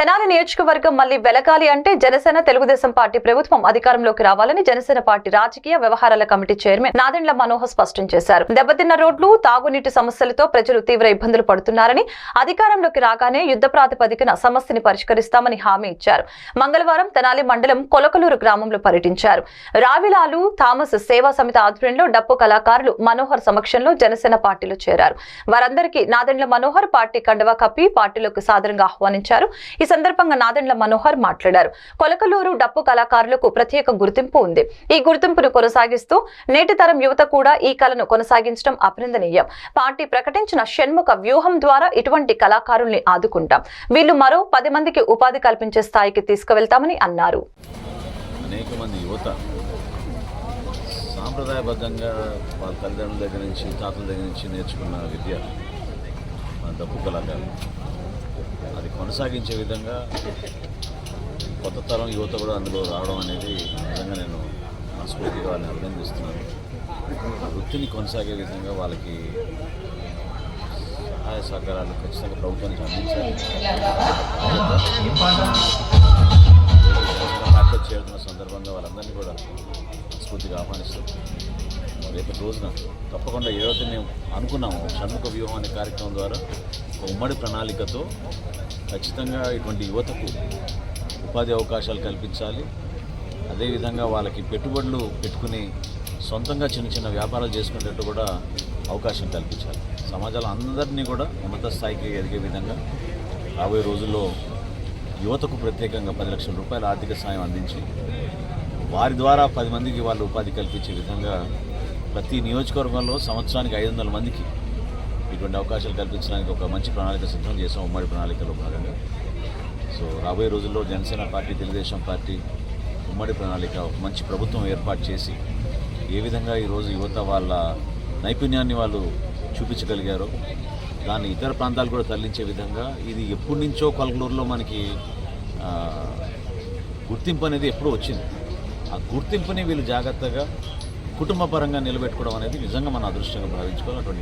తెనాలి నియోజకవర్గం మళ్ళీ వెలకాలి అంటే జనసేన తెలుగుదేశం పార్టీ ప్రభుత్వం అధికారంలోకి రావాలని జనసేన పార్టీ రాజకీయ వ్యవహారాల కమిటీ చైర్మన్ నాదెండ్ల మనోహర్ స్పష్టం చేశారు. దెబ్బతిన్న రోడ్లు తాగునీటి సమస్యలతో ప్రజలు తీవ్ర ఇబ్బందులు పడుతున్నారని అధికారంలోకి రాగానే యుద్ధ ప్రాతిపదికన సమస్యని పరిష్కరిస్తామని హామీ ఇచ్చారు. మంగళవారం తెనాలి మండలం కొలకలూరు గ్రామంలో పర్యటించారు. రావిలాలు థామస్ సేవా సమితి ఆధ్వర్యంలో డప్పు కళాకారులు మనోహర్ సమక్షంలో జనసేన పార్టీలో చేరారు. వారందరికీ నాదెండ్ల మనోహర్ పార్టీ కండవా కప్పి పార్టీలోకి సాదరంగా ఆహ్వానించారు. ఈ సందర్భంగా నాదెండ్ల మనోహర్ మాట్లాడారు. కొలకలూరు డప్పు కళాకారులకు ప్రత్యేక గుర్తింపు ఉంది. ఈ గుర్తింపును కొనసాగిస్తూ నేటి తరం యువత కూడా ఈ కళను కొనసాగించడం అభినందనీయం. పార్టీ ప్రకటించిన షణ్ముఖ వ్యూహం ద్వారా ఇటువంటి కళాకారుల్ని ఆదుకుంటాం. వీళ్ళు మరో పది మందికి ఉపాధి కల్పించే స్థాయికి తీసుకువెళ్తామని అన్నారు. అనేక మంది యువత సాంప్రదాయబద్ధంగా వాళ్ళ తల్లిదండ్రుల దగ్గర నుంచి తాతల దగ్గర నుంచి నేర్చుకున్న విద్య మన డప్పు కళాకారులు. కొనసాగించే విధంగా కొత్త తరం యువత కూడా అందులో రావడం అనేది నిజంగా నేను మనస్ఫూర్తిగా వాళ్ళని అభినందిస్తున్నాను. వృత్తిని కొనసాగే విధంగా వాళ్ళకి సహాయ సహకారాలు ఖచ్చితంగా ప్రభుత్వానికి అందించాలి. పార్టీలో చేరుతున్న సందర్భంగా వాళ్ళందరినీ కూడా స్ఫూర్తిగా ఆహ్వానిస్తూ రేపటి రోజున తప్పకుండా ఏదైతే మేము అనుకున్నామో. షణ్ముఖ వ్యూహం అనే కార్యక్రమం ద్వారా ఉమ్మడి ప్రణాళికతో ఖచ్చితంగా ఇటువంటి యువతకు ఉపాధి అవకాశాలు కల్పించాలి. అదేవిధంగా వాళ్ళకి పెట్టుబడులు పెట్టుకుని సొంతంగా చిన్న చిన్న వ్యాపారాలు చేసుకునేటట్టు కూడా అవకాశం కల్పించాలి. సమాజంలో అందరినీ కూడా ఉన్నత స్థాయికి ఎదిగే విధంగా రాబోయే రోజుల్లో యువతకు ప్రత్యేకంగా పది లక్షల రూపాయల ఆర్థిక సాయం అందించి వారి ద్వారా పది మందికి వాళ్ళు ఉపాధి కల్పించే విధంగా ప్రతి నియోజకవర్గంలో సంవత్సరానికి ఐదు వందల మందికి ఇటువంటి అవకాశాలు కల్పించడానికి ఒక మంచి ప్రణాళిక సిద్ధం చేసాం ఉమ్మడి ప్రణాళికలో భాగంగా. సో రాబోయే రోజుల్లో జనసేన పార్టీ తెలుగుదేశం పార్టీ ఉమ్మడి ప్రణాళిక ఒక మంచి ప్రభుత్వం ఏర్పాటు చేసి ఏ విధంగా ఈరోజు యువత వాళ్ళ నైపుణ్యాన్ని వాళ్ళు చూపించగలిగారో దాన్ని ఇతర ప్రాంతాలు కూడా తరలించే విధంగా ఇది ఎప్పటి నుంచో కొలగలూరులో మనకి గుర్తింపు అనేది ఎప్పుడూ వచ్చింది. ఆ గుర్తింపుని వీళ్ళు జాగ్రత్తగా కుటుంబ పరంగా నిలబెట్టుకోవడం అనేది నిజంగా మన అదృష్టంగా భావించుకోవాలి. అటువంటి